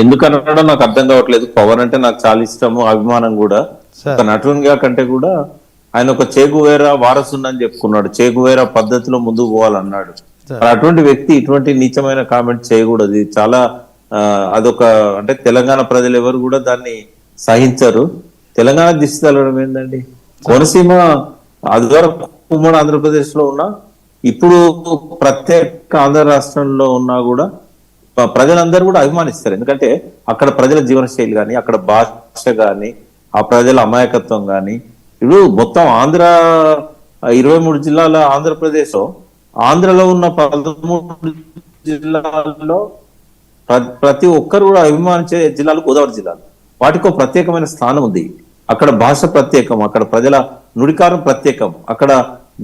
ఎందుకు అనడం నాకు అర్థం కావట్లేదు. పవన్ అంటే నాకు చాలా ఇష్టము అభిమానం కూడా. ఒక నటునిగా కంటే కూడా ఆయన ఒక చేగువేరా వారసుందని చెప్పుకున్నాడు. చేగువేరా పద్ధతిలో ముందుకు పోవాలన్నాడు. అటువంటి వ్యక్తి ఇటువంటి నీచమైన కామెంట్ చేయకూడదు. ఇది చాలా అదొక అంటే తెలంగాణ ప్రజలు ఎవరు కూడా దాన్ని సహించరు. తెలంగాణ దిష్టి తగలడం ఏందండి? కోనసీమ అది వరకు ఉమ్మడి ఆంధ్రప్రదేశ్లో ఉన్నా ఇప్పుడు ప్రత్యేక ఆంధ్ర రాష్ట్రంలో ఉన్నా కూడా ప్రజలందరూ కూడా అభిమానిస్తారు. ఎందుకంటే అక్కడ ప్రజల జీవన శైలి కానీ అక్కడ భాష కానీ ఆ ప్రజల అమాయకత్వం కానీ ఇప్పుడు మొత్తం ఆంధ్ర ఇరవై మూడు జిల్లాల ఆంధ్రప్రదేశ్ ఆంధ్రలో ఉన్న పదమూడు జిల్లాల్లో ప్రతి ఒక్కరు కూడా అభిమానించే జిల్లాలు గోదావరి జిల్లాలు. వాటికి ఒక ప్రత్యేకమైన స్థానం ఉంది. అక్కడ భాష ప్రత్యేకం అక్కడ ప్రజల నుడికారం ప్రత్యేకం. అక్కడ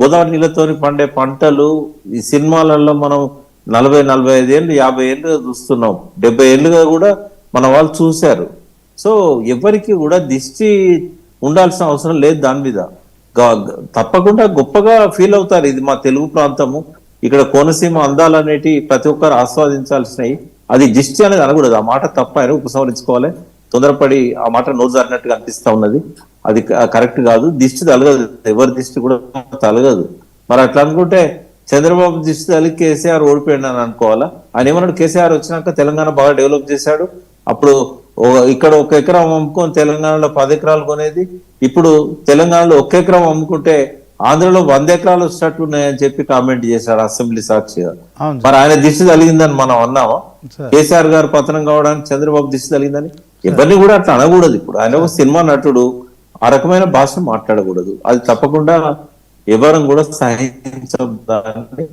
గోదావరి నీళ్ళతోని పండే పంటలు ఈ సినిమాలలో మనం నలభై నలభై ఐదు ఏళ్ళు యాభై ఏళ్ళు చూస్తున్నాం. డెబ్బై ఏళ్ళుగా కూడా మన వాళ్ళు చూశారు. సో ఎవరికి కూడా దిష్టి ఉండాల్సిన అవసరం లేదు దాని మీద. తప్పకుండా గొప్పగా ఫీల్ అవుతారు. ఇది మా తెలుగు ప్రాంతము. ఇక్కడ కోనసీమ అందాలనేటి ప్రతి ఒక్కరు ఆస్వాదించాల్సినవి. అది దిష్టి అనేది అనకూడదు. ఆ మాట తప్ప ఆయన ఉపసంహరించుకోవాలి. తొందరపడి ఆ మాట నోరు జారినట్టుగా అనిపిస్తా ఉన్నది. అది కరెక్ట్ కాదు. దిష్టి తలగదు. ఎవరి దిష్టి కూడా తలగదు. మరి అట్లా అనుకుంటే చంద్రబాబు దిష్టి కేసీఆర్ ఓడిపోయాడు అని అనుకోవాలా? ఆయన ఏమన్నాడు? కేసీఆర్ వచ్చినాక తెలంగాణ బాగా డెవలప్ చేశాడు. అప్పుడు ఇక్కడ ఒక ఎకరం అమ్ముకొని తెలంగాణలో పది ఎకరాలు కొనేది. ఇప్పుడు తెలంగాణలో ఒక ఎకరం అమ్ముకుంటే ఆంధ్రలో వంద ఎకరాలు వచ్చినట్టు ఉన్నాయని చెప్పి కామెంట్ చేశాడు అసెంబ్లీ సాక్షిగా. మరి ఆయన దిష్టి తగిలిందని మనం అన్నామా? కేసీఆర్ గారు పతనం కావడానికి చంద్రబాబు దిష్టి తగిలిందని? ఎవరిని కూడా అట్లా అనకూడదు ఇప్పుడు. ఆయన ఒక సినిమా నటుడు. ఆ రకమైన భాష మాట్లాడకూడదు. అది తప్పకుండా ఎవరం కూడా సహించదాన్ని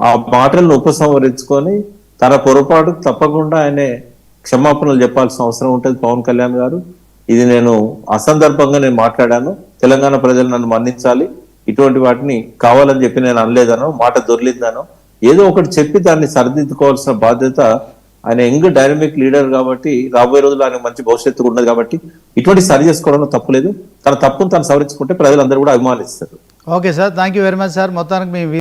ఆ మాటలను ఉపసంహరించుకొని తన పొరపాటు తప్పకుండా ఆయనే క్షమాపణలు చెప్పాల్సిన అవసరం ఉంటుంది. పవన్ కళ్యాణ్ గారు. ఇది నేను అసందర్భంగా నేను మాట్లాడాను. తెలంగాణ ప్రజలు నన్ను మన్నించాలి. ఇటువంటి వాటిని కావాలని చెప్పి నేను అనలేదనో మాట దొర్లిందనో ఏదో ఒకటి చెప్పి దాన్ని సరిదిద్దుకోవాల్సిన బాధ్యత ఆయన యంగ్ డైనమిక్ లీడర్ కాబట్టి రాబోయే రోజుల్లో ఆయన మంచి భవిష్యత్తు ఉన్నది కాబట్టి ఇటువంటి సరి చేసుకోవడంలో తప్పులేదు తన తప్పును తను సవరించుకుంటే ప్రజలందరూ కూడా అభిమానిస్తారు. Okay sir thank you very much sir. మొత్తానికి మీ